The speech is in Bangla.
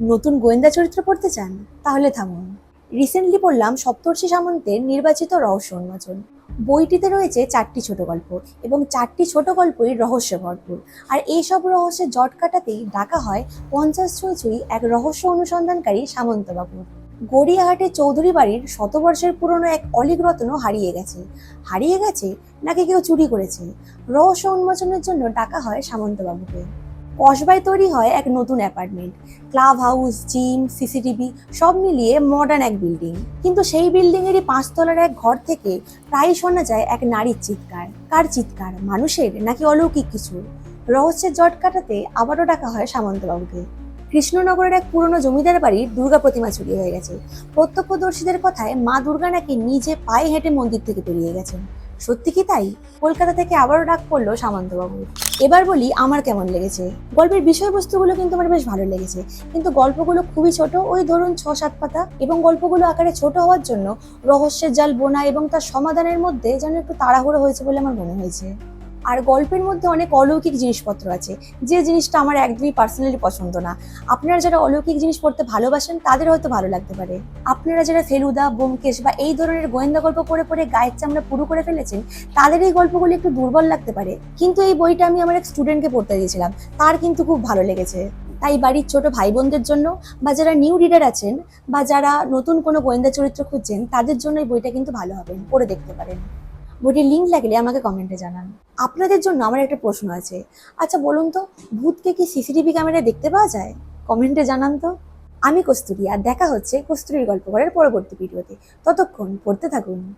নতুন গোয়েন্দা চরিত্র পড়তে চান, তাহলে থামুন। রিসেন্টলি পড়লাম সপ্তর্ষি সামন্তের নির্বাচিত রহস্য উন্মোচন। বইটিতে রয়েছে চারটি ছোট গল্প এবং চারটি ছোট গল্পই রহস্য ভরপুর। আর এইসব রহস্যের জট কাটাতেই ডাকা হয় পঞ্চাশ ছুঁই এক রহস্য অনুসন্ধানকারী সামন্তবাবু গড়িয়াহাটে চৌধুরী বাড়ির শতবর্ষের পুরনো এক অলিক রত্ন হারিয়ে গেছে। হারিয়ে গেছে নাকি কেউ চুরি করেছে? রহস্য উন্মোচনের জন্য ডাকা হয় সামন্তবাবুকে। কসবায় তৈরি হয় এক নতুন apartment. Club house, gym, CCTV সব মিলিয়ে মডার্ন এক বিল্ডিং কিন্তু সেই বিল্ডিংয়েরই পাঁচতলার এক ঘর থেকে প্রায় শোনা যায় এক নারীর চিৎকার। কার চিৎকার? মানুষের নাকি অলৌকিক কিছু? রহস্যের জট কাটাতে আবারও ডাকা হয় সামন্তবাবুকে। কৃষ্ণনগরের এক পুরনো জমিদার বাড়ির দুর্গা প্রতিমা চুরি হয়ে গেছে। প্রত্যক্ষদর্শীদের কথায় মা দুর্গা নাকি নিজে পায়ে হেঁটে মন্দির থেকে বেরিয়ে গেছেন। সত্যি কি তাই? কলকাতা থেকে আবারও ডাক পড়ল সামন্তবাবু এবার বলি আমার কেমন লেগেছে। গল্পের বিষয়বস্তুগুলো কিন্তু আমার বেশ ভালো লেগেছে। কিন্তু গল্পগুলো খুবই ছোট, ওই ধরুন ছ সাত পাতা, এবং গল্পগুলো আকারে ছোট হওয়ার জন্য রহস্যের জাল বোনা এবং তার সমাধানের মধ্যে যেন একটু তাড়াহুড়ো হয়েছে বলে আমার মনে হয়েছে। আর গল্পের মধ্যে অনেক অলৌকিক জিনিসপত্র আছে। যে জিনিসটা আমার একদমই পার্সোনালি পছন্দ না। আপনারা যারা অলৌকিক জিনিস পড়তে ভালোবাসেন, তাদের হয়তো ভালো লাগতে পারে। আপনারা যারা ফেলুদা, ব্যোমকেশ বা এই ধরনের গোয়েন্দা গল্প পড়ে পড়ে গায়ের চামড়া পুরো করে ফেলেছেন, তাদের এই গল্পগুলো একটু দুর্বল লাগতে পারে। কিন্তু এই বইটা আমি আমার এক স্টুডেন্টকে পড়তে দিয়েছিলাম। তার কিন্তু খুব ভালো লেগেছে। তাই বাড়ির ছোট ভাই বোনদের জন্য বা যারা নিউ রিডার আছেন বা যারা নতুন কোনো গোয়েন্দা চরিত্র খুঁজছেন, তাদের জন্য এই বইটা কিন্তু ভালো হবে। পড়ে দেখতে পারেন। বইটির লিঙ্ক লাগলে আমাকে কমেন্টে জানান। আপনাদের জন্য আমার একটা প্রশ্ন আছে। আচ্ছা বলুন তো, ভূতকে কি সিসিটিভি ক্যামেরায় দেখতে পাওয়া যায়? কমেন্টে জানান তো। আমি কস্তুরি, আর দেখা হচ্ছে কস্তুরির গল্প করার পরবর্তী ভিডিওতে ততক্ষণ পড়তে থাকুন।